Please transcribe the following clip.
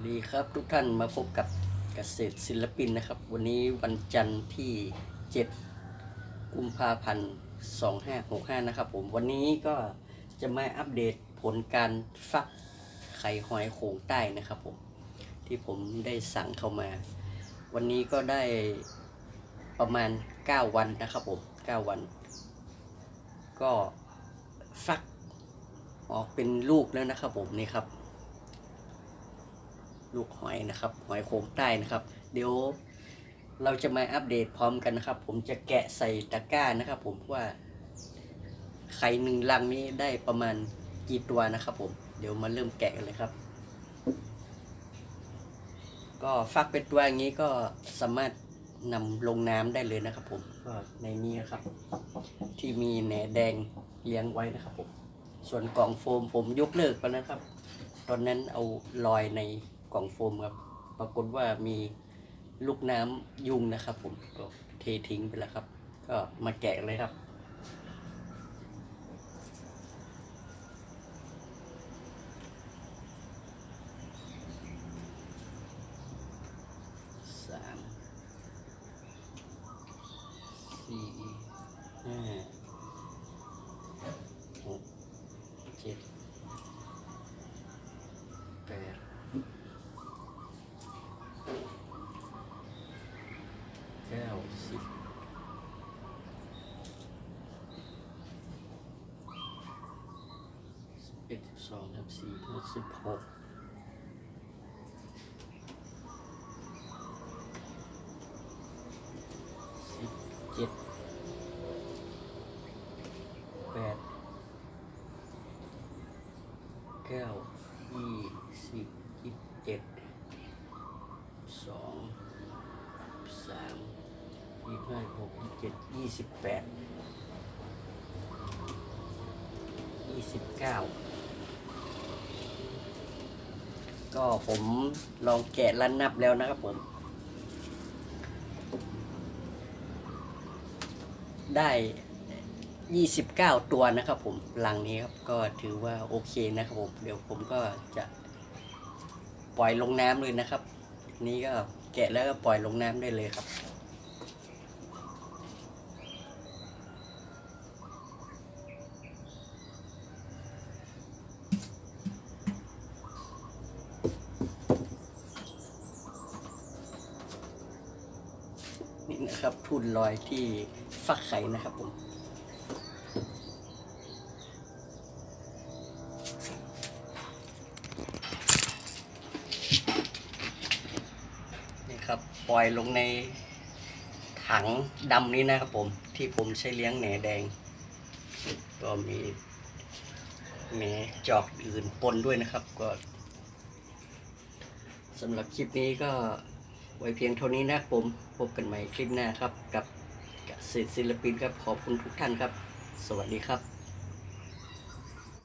สดีครับทุกท่านมาพบกับเกษตรศิลปินนะครับ วันนี้วันจันทร์ที่ 7 กุมภาพันธ์ 2565 นะครับผมวันนี้ก็จะมาอัปเดตผลการฟักไข่หอยโขงใต้นะครับผมที่ผมได้สั่งเข้ามา วันนี้ก็ได้ประมาณ 9 วันนะครับผม 9 วัน ก็ฟักออกเป็นลูกแล้วนะครับผมนี่ครับ ลูกหอยนะครับ หอยโขงใต้นะครับ เดี๋ยวเราจะมาอัปเดตพร้อมกันนะครับ ผมจะแกะใส่ตะกร้านะครับ ผมว่าไข่หนึ่งลังนี้ได้ประมาณกี่ตัวนะครับ ผมเดี๋ยวมาเริ่มแกะกันเลยครับ ก็ฟักเป็นตัวอย่างนี้ก็สามารถนำลงน้ำได้เลยนะครับ ผมก็ในนี้นะครับ ที่มีแหนแดงเลี้ยงไว้นะครับผมส่วนกล่องโฟมผมยกเลิกไปนะครับ ตอนนั้นเอาลอยใน กล่องโฟมครับ ปรากฏว่ามีลูกน้ำยุงนะครับ ผมก็เททิ้งไปแล้วครับ ก็มาแกะเลยครับ สาม สี่ห้าหกเจ็ดแปดเก้าสิบสิบ เอ็ดสิบสองสิบสี่สิบหกสิบเจ็ดแปดเก้ายี่สิบยี่สิบเจ็ดสองสามยี่สิบห้าหกยี่เจ็ดยี่สิบแปดยี่สิบเก้า ก็ผมลองแกะและนับแล้วนะครับผม ได้ 29 ตัวนะครับผมลังนี้ครับก็ถือว่าโอเคนะครับผม เดี๋ยวผมก็จะปล่อยลงน้ำเลยนะครับ นี่ก็แกะแล้วก็ปล่อยลงน้ำได้เลยครับ นี่นะครับทุนลอยที่ฟักไข่นะครับผมนี่ครับปล่อยลงในถังดำนี้นะครับผมที่ผมใช้เลี้ยงแหนแดง ก็มีแหนจอกอื่นปนด้วยนะครับ ก็สำหรับคลิปนี้ก็ ไว้เพียงเท่านี้นะครับผม พบกันใหม่คลิปหน้าครับ กับเกษตรศิลปินครับ ขอบคุณทุกท่านครับ สวัสดีครับ